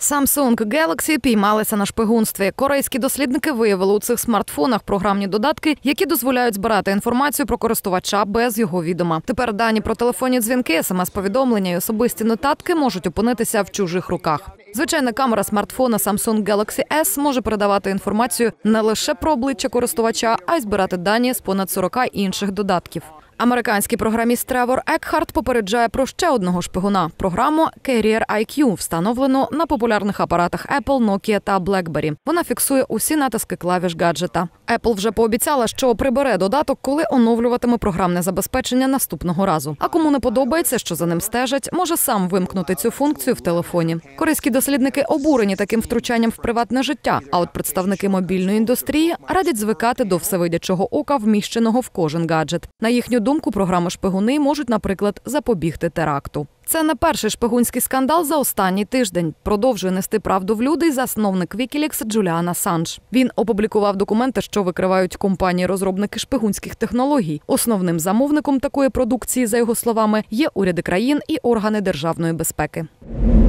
Samsung Galaxy піймалися на шпигунстві. Корейські дослідники виявили у цих смартфонах програмні додатки, які дозволяють збирати інформацію про користувача без його відома. Тепер дані про телефонні дзвінки, смс-повідомлення і особисті нотатки можуть опинитися в чужих руках. Звичайна камера смартфона Samsung Galaxy S може передавати інформацію не лише про обличчя користувача, а й збирати дані з понад 40 інших додатків. Американський програміст Тревор Екхарт попереджає про ще одного шпигуна програму Carrier IQ, встановлену на популярних апаратах Apple, Nokia та BlackBerry. Вона фіксує усі натиски клавіш гаджета. Apple вже пообіцяла, що прибере додаток, коли оновлюватиме програмне забезпечення наступного разу. А кому не подобається, що за ним стежать, може сам вимкнути цю функцію в телефоні. Корейські дослідники обурені таким втручанням в приватне життя. А от представники мобільної індустрії радять звикати до всевидячого ока, вміщеного в кожен гаджет. На їхню думку, програми шпигуни можуть, наприклад, запобігти теракту. Це не перший шпигунський скандал за останній тиждень. Продовжує нести правду в люди засновник Wikileaks Джуліан Асанж. Він опублікував документи, що викривають компанії-розробники шпигунських технологій. Основним замовником такої продукції, за його словами, є уряди країн і органи державної безпеки.